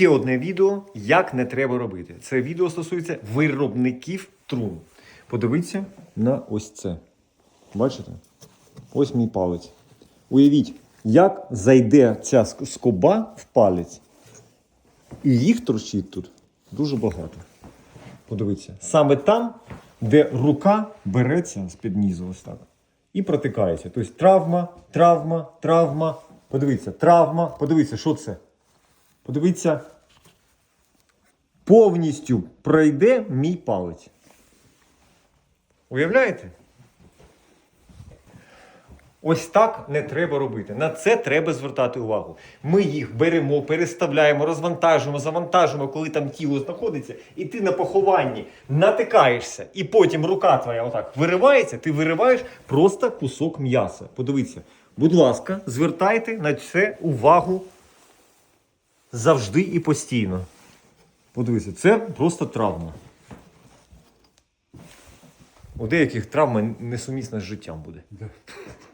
ще одне відео, як не треба робити. Це відео стосується виробників трун. Подивіться на ось це. Бачите? Ось мій палець. Уявіть, як зайде ця скоба в палець. І їх торчить тут дуже багато. Подивіться. Саме там, де рука береться з-під низу, ось так. І протикається. Тобто травма, травма, травма. Подивіться, травма. Подивіться, що це? Подивіться. Повністю пройде мій палець. Уявляєте? Ось так не треба робити. На це треба звертати увагу. Ми їх беремо, переставляємо, розвантажуємо, завантажуємо, коли там тіло знаходиться, і ти на похованні натикаєшся, і потім рука твоя отак виривається, ти вириваєш просто кусок м'яса. Подивіться, будь ласка, звертайте на це увагу завжди і постійно. Подивіться, це просто травма. У деяких травма несумісна з життям буде.